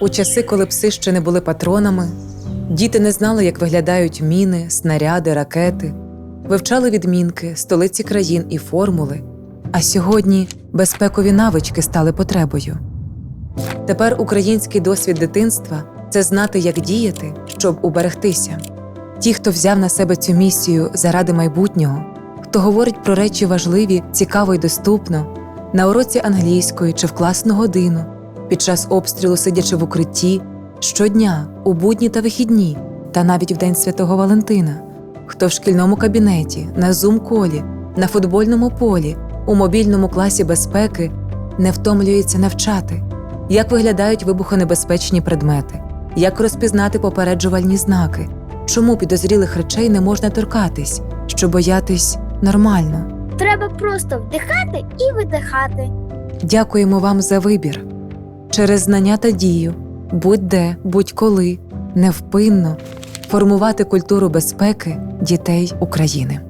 У часи, коли пси ще не були патронами, діти не знали, як виглядають міни, снаряди, ракети, вивчали відмінки, столиці країн і формули. А сьогодні безпекові навички стали потребою. Тепер український досвід дитинства це знати, як діяти, щоб уберегтися. Ті, хто взяв на себе цю місію заради майбутнього, хто говорить про речі важливі, цікаво й доступно, на уроці англійської чи в класну годину, під час обстрілу сидячи в укритті, щодня, у будні та вихідні, та навіть в День Святого Валентина, хто в шкільному кабінеті, на зум-колі, на футбольному полі, у мобільному класі безпеки не втомлюється навчати, як виглядають вибухонебезпечні предмети, як розпізнати попереджувальні знаки, чому підозрілих речей не можна торкатись, що боятись нормально. Треба просто вдихати і видихати. Дякуємо вам за вибір. Через знання та дію, будь-де, будь-коли, невпинно формувати культуру безпеки дітей України.